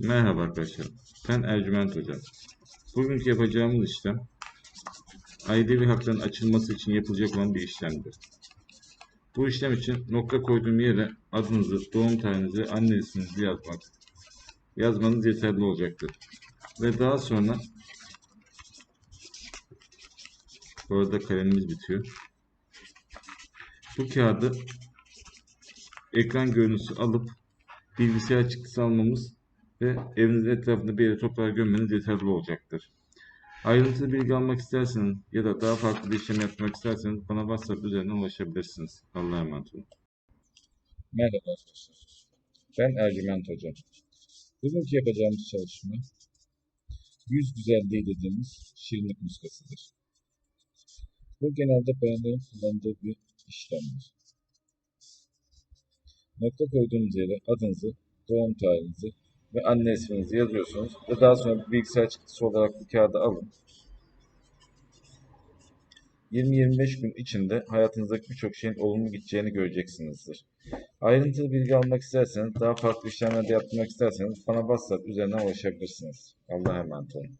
Merhaba arkadaşlar. Ben Ercüment Hoca. Bugünkü yapacağımız işlem ailevi hakların açılması için yapılacak olan bir işlemdir. Bu işlem için nokta koyduğum yere adınızı, doğum tarihinizi anne isminizi yazmak, yazmanız yeterli olacaktır. Ve daha sonra bu arada kalemimiz bitiyor. Bu kağıdı ekran görüntüsü alıp bilgisayar çıktısı almamız ve evinizin etrafında bir yere toprağa gömmeniz yeterli olacaktır. Ayrıntılı bilgi almak isterseniz ya da daha farklı bir işlem yapmak isterseniz bana WhatsApp üzerinden ulaşabilirsiniz. Allah'a emanet olun. Merhaba arkadaşlar. Ben Ercüment Hoca. Bugünkü yapacağımız çalışma yüz güzelliği dediğimiz şirinlik muskasıdır. Bu genelde bayanların kullandığı bir işlemdir. Nokta koyduğunuz yere adınızı, doğum tarihinizi ve anne isminizi yazıyorsunuz ve daha sonra bilgisayar çıktısı olarak bu kağıdı alın. 20-25 gün içinde hayatınızdaki birçok şeyin olumlu gideceğini göreceksinizdir. Ayrıntılı bilgi almak isterseniz, daha farklı işlemler de yaptırmak isterseniz bana WhatsApp üzerinden ulaşabilirsiniz. Allah'a emanet olun.